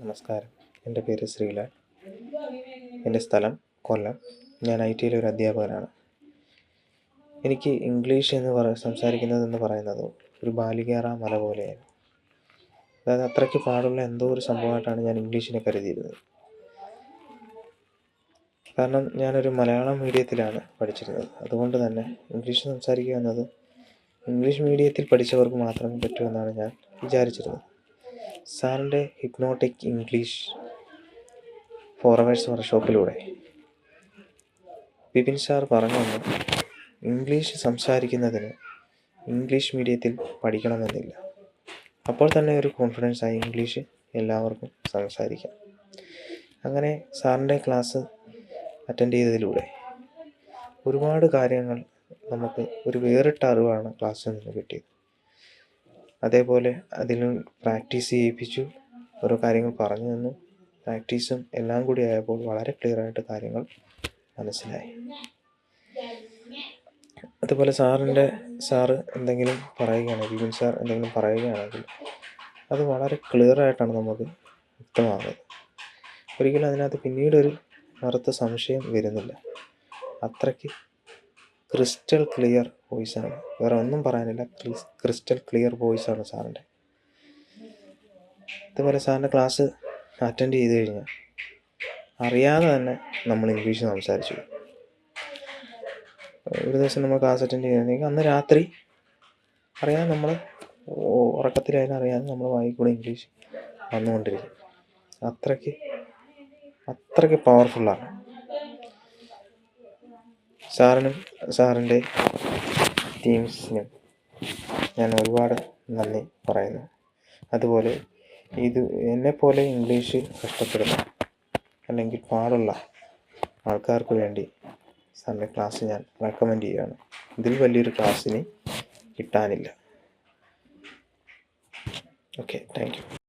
നമസ്കാരം. എന്റെ പേര് ശ്രീലാൽ എന്റെ സ്ഥലം കൊല്ലം. ഞാൻ ഐ ടിയിലെ ഒരു അധ്യാപകനാണ്. എനിക്ക് ഇംഗ്ലീഷ് എന്ന് പറ സംസാരിക്കുന്നതെന്ന് പറയുന്നത് ഒരു ബാലികേറ മല പോലെയാണ്. അതായത് അത്രയ്ക്ക് പാടുള്ള എന്തോ ഒരു സംഭവമായിട്ടാണ് ഞാൻ ഇംഗ്ലീഷിനെ കരുതിയിരുന്നത്. കാരണം ഞാനൊരു മലയാളം മീഡിയത്തിലാണ് പഠിച്ചിരുന്നത്. അതുകൊണ്ട് തന്നെ ഇംഗ്ലീഷ് സംസാരിക്കുക എന്നത് ഇംഗ്ലീഷ് മീഡിയത്തിൽ പഠിച്ചവർക്ക് മാത്രമേ പറ്റൂ എന്നാണ് ഞാൻ വിചാരിച്ചിരുന്നത്. സാറിന്റെ ഹിപ്നോട്ടിക് ഇംഗ്ലീഷ് ഫോറവേഴ്സ് വർക്ക്ഷോപ്പിലൂടെ. വിപിൻ സാർ പറഞ്ഞു ഇംഗ്ലീഷ് സംസാരിക്കുന്നതിന് ഇംഗ്ലീഷ് മീഡിയത്തിൽ പഠിക്കണമെന്നില്ല. അപ്പോൾ തന്നെ ഒരു കോൺഫിഡൻസ് ആയി ഇംഗ്ലീഷ് എല്ലാവർക്കും സംസാരിക്കാം. അങ്ങനെ സാറിന്റെ ക്ലാസ് അറ്റൻഡ് ചെയ്തതിലൂടെ ഒരുപാട് കാര്യങ്ങൾ നമുക്ക് ഒരു വേറിട്ട അറിവാണ് ക്ലാസ്സിൽ നിന്ന് കിട്ടിയത്. അതേപോലെ അതിൽ പ്രാക്ടീസ് ചെയ്യിപ്പിച്ചു. ഓരോ കാര്യങ്ങൾ പറഞ്ഞു തന്നു. പ്രാക്ടീസും എല്ലാം കൂടി ആയപ്പോൾ വളരെ ക്ലിയർ ആയിട്ട് കാര്യങ്ങൾ മനസ്സിലായി. അതുപോലെ സാറിന്റെ സാറ് എന്തെങ്കിലും പറയുകയാണെങ്കിൽ വിപിൻ സാർ എന്തെങ്കിലും പറയുകയാണെങ്കിൽ അത് വളരെ ക്ലിയർ ആയിട്ടാണ് നമുക്ക് വ്യക്തമാകുന്നത്. ഒരിക്കലും അതിനകത്ത് പിന്നീടൊരു മറുത്ത സംശയം വരുന്നില്ല. അത്രയ്ക്ക് ക്രിസ്റ്റൽ ക്ലിയർ വോയിസാണ് വേറെ ഒന്നും പറയാനില്ല. ക്രിസ്റ്റൽ ക്ലിയർ വോയിസ് വോയിസാണ് സാറിന്റെ. ഇതുപോലെ സാറിന്റെ ക്ലാസ് അറ്റൻഡ് ചെയ്ത് കഴിഞ്ഞാൽ അറിയാതെ തന്നെ നമ്മൾ ഇംഗ്ലീഷ് സംസാരിച്ചു. ഒരു ദിവസം നമ്മൾ ക്ലാസ് അറ്റൻഡ് ചെയ്യുന്നെങ്കിൽ അന്ന് രാത്രി അറിയാതെ നമ്മൾ ഉറക്കത്തിലായാലും അറിയാതെ നമ്മൾ വായിക്കൂടെ ഇംഗ്ലീഷ് വന്നുകൊണ്ടിരിക്കും. അത്രയ്ക്ക് അത്രയ്ക്ക് പവർഫുള്ളാണ് സാറിനും സാറിന്റെ ടീംസിനും ഞാൻ ഒരുപാട് നന്ദി പറയുന്നു. അതുപോലെ ഇത് എന്നെ പോലെ ഇംഗ്ലീഷിൽ കഷ്ടപ്പെടുന്ന അല്ലെങ്കിൽ പാടുള്ള ആൾക്കാർക്ക് വേണ്ടി സാറിന്റെ ക്ലാസ് ഞാൻ റെക്കമെൻഡ് ചെയ്യുകയാണ്. ഇതിൽ വലിയൊരു ക്ലാസ്സിന് കിട്ടാനില്ല. Okay thank you